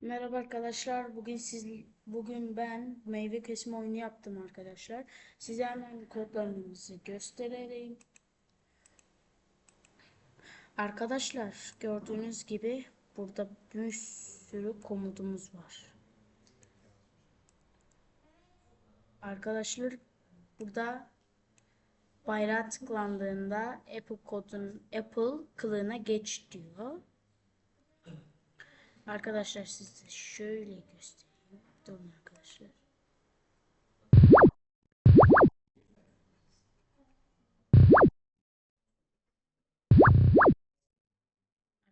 Merhaba arkadaşlar. Bugün siz bugün ben meyve kesme oyunu yaptım arkadaşlar. Size hemen kodlarımızı göstereyim. Arkadaşlar gördüğünüz gibi burada bir sürü komutumuz var. Arkadaşlar burada bayrağa tıklandığında Apple kodun Apple kılığına geç diyor. Arkadaşlar size şöyle göstereyim. Durun arkadaşlar.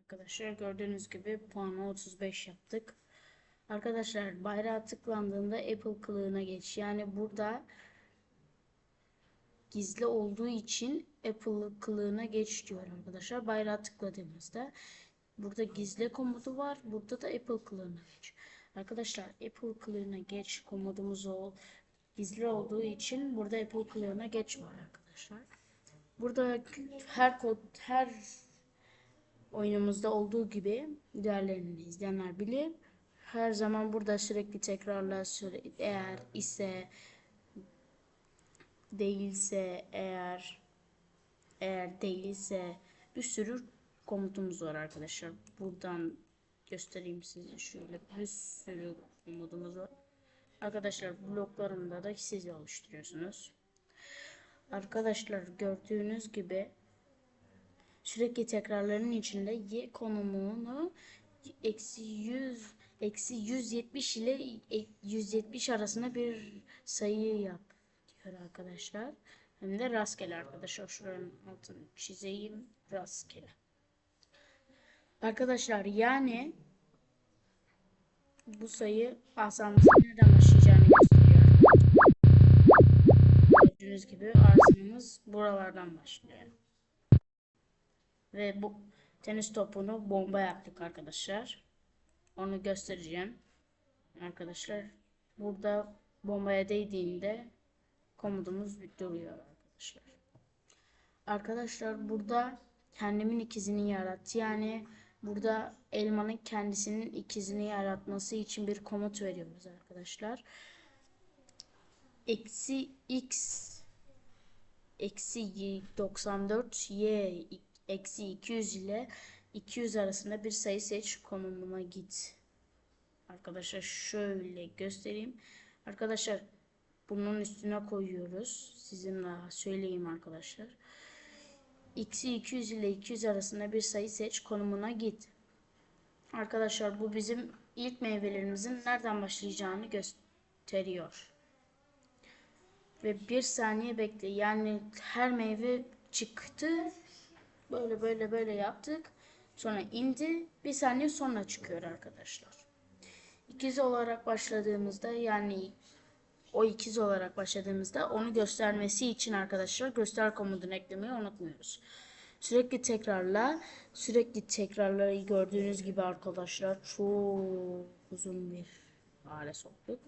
Arkadaşlar gördüğünüz gibi puanı 35 yaptık. Arkadaşlar bayrağa tıklandığında Apple kılığına geç. Yani burada gizli olduğu için Apple kılığına geç diyor arkadaşlar. Bayrağa tıkladığımızda Burada gizli komutu var. Burada da Apple kılığına geç. Arkadaşlar Apple kılığına geç komodumuz ol. Gizli olduğu için burada Apple kılığına geç var arkadaşlar. Burada her kod her oyunumuzda olduğu gibi diğerlerini izleyenler bilir. Her zaman burada sürekli tekrarla süre, eğer ise değilse eğer eğer değilse bir sürü komutumuz var arkadaşlar. Buradan göstereyim size şöyle bir sürü komutumuz var. Arkadaşlar bloklarımda da siz oluşturuyorsunuz. Arkadaşlar gördüğünüz gibi sürekli tekrarların içinde y konumunu eksi 100 eksi 170 ile 170 arasında bir sayı yap diyor arkadaşlar. Hem de rastgele arkadaşlar. Şuranın altını çizeyim. Rastgele. Arkadaşlar yani bu sayı asamızın nereden başlayacağını gösteriyor. Gördüğünüz gibi arsamız buralardan başlıyor. Ve bu tenis topunu bomba yaptık arkadaşlar. Onu göstereceğim. Arkadaşlar burada bombaya değdiğinde komutumuz duruyor arkadaşlar. Arkadaşlar burada kendimin ikizini yarat. Yani Burada elmanın kendisinin ikizini yaratması için bir komut veriyoruz arkadaşlar. Eksi x eksi 94 y eksi 200 ile 200 arasında bir sayı seç konumuna git. Arkadaşlar şöyle göstereyim. Arkadaşlar bunun üstüne koyuyoruz. Sizinle söyleyeyim arkadaşlar. X'i 200 ile 200 arasında bir sayı seç konumuna git. Arkadaşlar bu bizim ilk meyvelerimizin nereden başlayacağını gösteriyor. Ve bir saniye bekle. Yani her meyve çıktı. Böyle böyle böyle yaptık. Sonra indi. Bir saniye sonra çıkıyor arkadaşlar. İkiz olarak başladığımızda yani o ikiz olarak başladığımızda onu göstermesi için arkadaşlar göster komutunu eklemeyi unutmuyoruz. Sürekli tekrarla, sürekli tekrarları gördüğünüz gibi arkadaşlar çok uzun bir hale soktuk.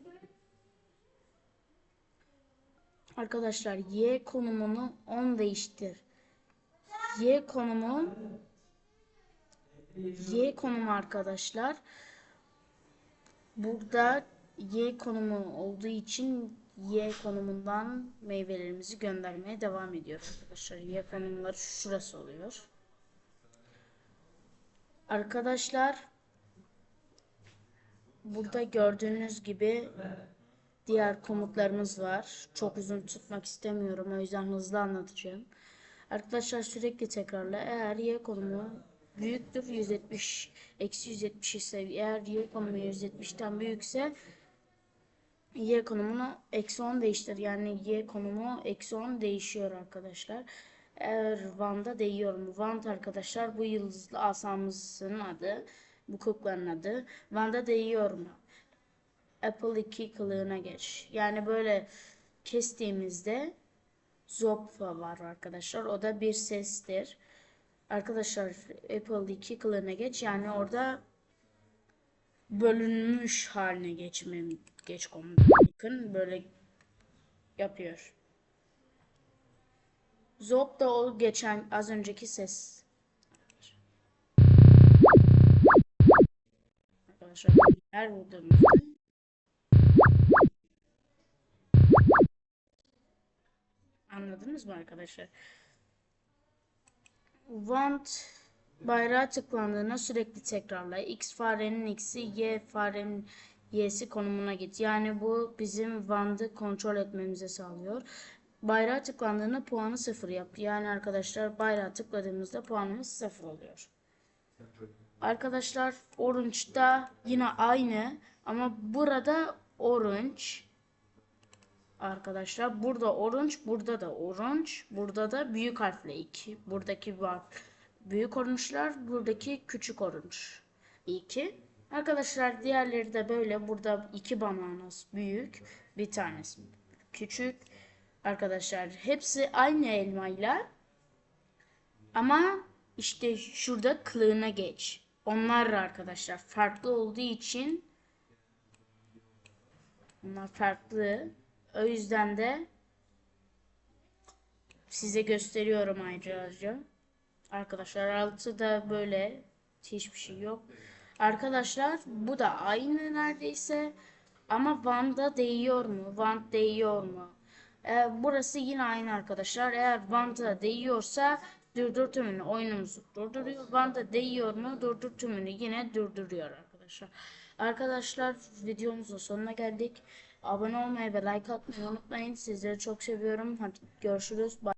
Arkadaşlar Y konumunu 10 değiştir. Y konumu Y konumu arkadaşlar burada Y konumu olduğu için Y konumundan meyvelerimizi göndermeye devam ediyor arkadaşlar. Y konumları şurası oluyor. Arkadaşlar burada gördüğünüz gibi diğer komutlarımız var. Çok uzun tutmak istemiyorum. O yüzden hızlı anlatacağım. Arkadaşlar sürekli tekrarla. Eğer Y konumu büyüktür 170 eksi 170 ise eğer Y konumu 170'ten büyükse y konumunu eksi 10 değiştir. Yani y konumu eksi 10 değişiyor arkadaşlar. Eğer Van'da değiyor mu? Van arkadaşlar bu yıldızlı asamızın adı. Bu kuklanın adı. Van'da değiyor mu? Apple 2 kılığına geç. Yani böyle kestiğimizde Zopfa var arkadaşlar. O da bir sestir. Arkadaşlar Apple 2 kılığına geç. Yani orada bölünmüş haline geçmem geç bakın böyle yapıyor. Zop da o geçen az önceki ses. arkadaşlar. Her vurduğumuzda Anladınız mı arkadaşlar? Want bayrağı tıklandığında sürekli tekrarla. X farenin x'i, Y farenin y'si konumuna git. Yani bu bizim wand'ı kontrol etmemize sağlıyor. Bayrağı tıklandığında puanı sıfır yap. Yani arkadaşlar bayrağı tıkladığımızda puanımız sıfır oluyor. Arkadaşlar Orange'da yine aynı ama burada Orange Arkadaşlar burada orange, burada da orange, burada da büyük harfle 2. Buradaki var büyük orange'lar, buradaki küçük orange 2. Arkadaşlar diğerleri de böyle. Burada iki bananas büyük, bir tanesi küçük. Arkadaşlar hepsi aynı elmayla ama işte şurada kılığına geç. Onlar arkadaşlar farklı olduğu için onlar farklı. O yüzden de size gösteriyorum ayrıca. Arkadaşlar altı da böyle hiçbir şey yok. Arkadaşlar bu da aynı neredeyse ama Van'da değiyor mu? Van değiyor mu? Ee, burası yine aynı arkadaşlar. Eğer Van'da değiyorsa durdur tümünü oyunumuzu durduruyor. Van'da değiyor mu? Durdur tümünü yine durduruyor arkadaşlar. Arkadaşlar videomuzun sonuna geldik. Abone olmayı ve like atmayı unutmayın. Sizleri çok seviyorum. Hadi görüşürüz. Bye.